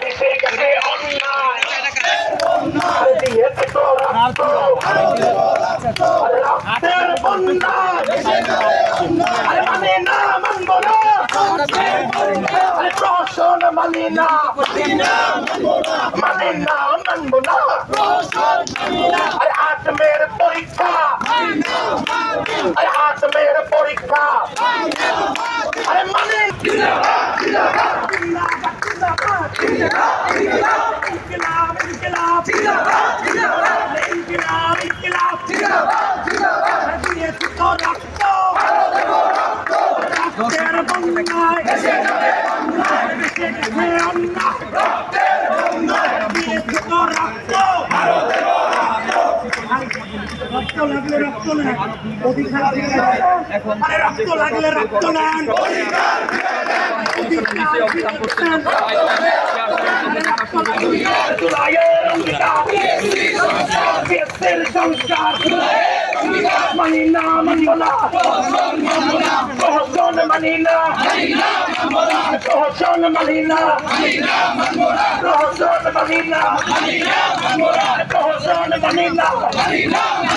দেশের কাছে অন্যায় দিয়েছে তো রক্ত রক্তের বন্যায় আরে মানে না মানব না আরে প্রশাসন মানে না মানে না মানব না আরে আত্মের পরীক্ষা আরে আত্মের পরীক্ষা আরে মানে রক্ত লাগলে রক্ত নেন অধিকার আরে রক্ত লাগলে রক্ত নেন মানি না মানব মানি মানি মানি না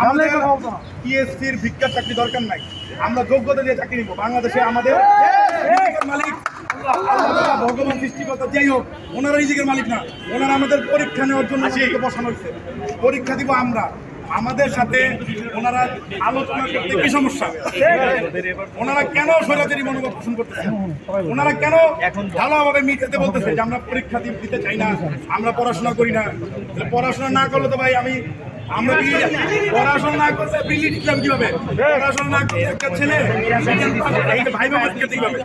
আমাদের TSC-র ভিক্ষার চাকরি দরকার নাই। আমরা যোগ্যতা দিয়ে চাকরি নিব। বাংলাদেশে আমাদের মালিক ভগবান সৃষ্টিকর্তা যাই হোক ওনারা রিজিকের মালিক না। ওনারা আমাদের পরীক্ষা নেওয়ার জন্য বসানো হয়েছে। পরীক্ষা দিব আমরা। আমাদের সাথে ওনারা আলোচনা করতে কি সমস্যা? ওনারা কেন স্বৈরাচারী মনোভাব পোষণ করতেছে? ওনারা কেন ভালোভাবে মিটাতে বলতেছে যে আমরা পরীক্ষা দিতে চাই না? আমরা পড়াশোনা করি না। পড়াশোনা না করলে তো ভাই আমি আমরা কি পড়াশোনা না করলে বিলি দিলাম কীভাবে? পড়াশোনা না করলে একটা ছেলে ভাই বাবা কীভাবে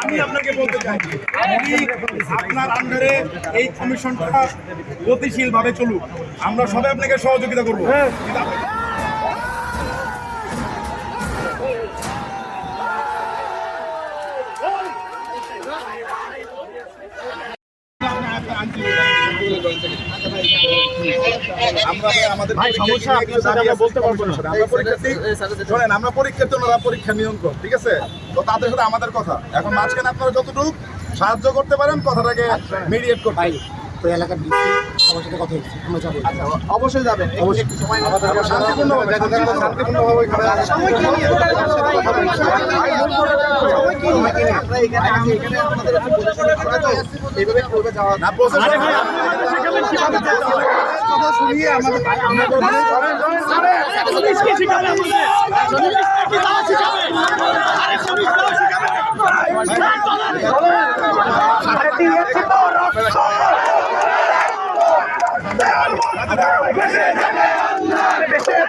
আমি আপনাকে বলতে চাই আপনার আন্ডারে এই কমিশনটা গতিশীল ভাবে চলুক। আমরা সবাই আপনাকে সহযোগিতা করব। আমরা আমাদের ভাই সমস্যা আপনার সাথে আমরা বলতে পারব না। আমরা পরীক্ষার্থী শোনেন আমরা পরীক্ষার্থী ওনারা পরীক্ষা নিয়ন্ত্রণ ঠিক আছে? তো তাদের সাথে আমাদের কথা। এখন মাঝখানে আপনারা যতটুকু সাহায্য করতে পারেন কথাটাকে মিডিয়েট করতে। তো এলাকার ডিসি সবার সাথে কথা হচ্ছে আমরা যাব। অবশ্যই যাবেন। অবশ্যই। সময় শান্তিপূর্ণভাবে শান্তিপূর্ণভাবে আমাদের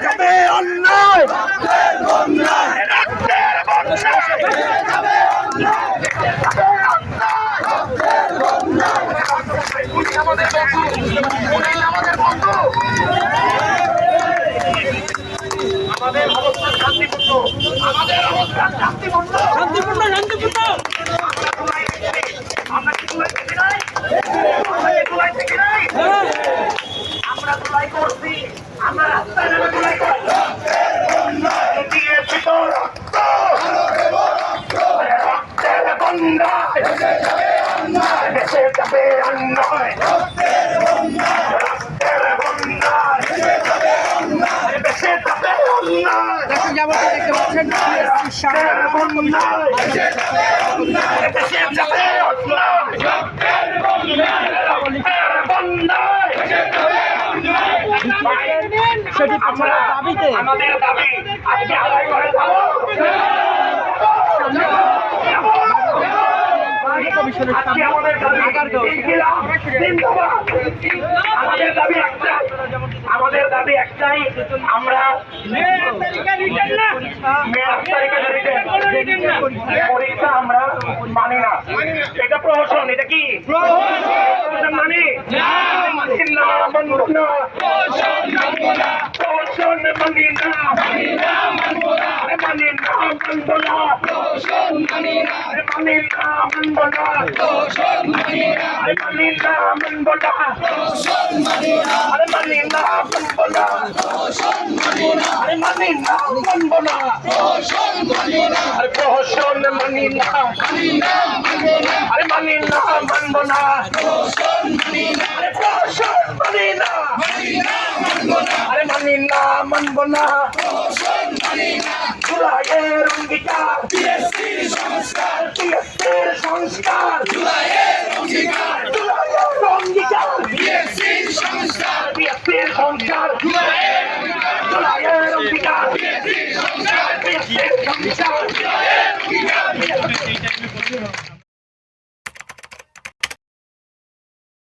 যাবে অন্যায় রক্তের বন্যায় উনি আমাদের বন্ধু উনি আমাদের বন্ধু আমাদের অবস্থান শান্তিপূর্ণ আমাদের অবস্থান শান্তিপূর্ণ শান্তিপূর্ণ শান্তিপূর্ণ আমরা কি দুলাই থেকে নাই আমরা কি দুলাই থেকে নাই আমরা দুলাই করছি আমরা রাস্তায় নেমে দুলাই করছি দিয়েছি তো রক্ত অন্যায় দেশে যাবে অন্যায় আমরা দাবিতে আমাদের দাবি আজকে আদায় করে আমাদের দাবি একটাই আমাদের দাবি একটাই আমরা পরীক্ষা আমরা মানি না। এটা প্রহসন এটা কি? প্রহসন মানি? মানি না মানব না প্রহসন মানি না মানি না মানব না আরে মানি না মানি না মানব না আরে মানি না মানি না মানব না প্রহসন মানি না মানি মানি মানি না জুলাইয়ের অঙ্গীকার বিএসসির সংস্কার বিএসসির সংস্কার জুলাইয়ের অঙ্গীকার জুলাইয়ের অঙ্গীকার বিএসসির সংস্কার বিএসসির সংস্কার জুলাইয়ের অঙ্গীকার জুলাইয়ের অঙ্গীকার বিএসসির সংস্কার বিএসসির সংস্কার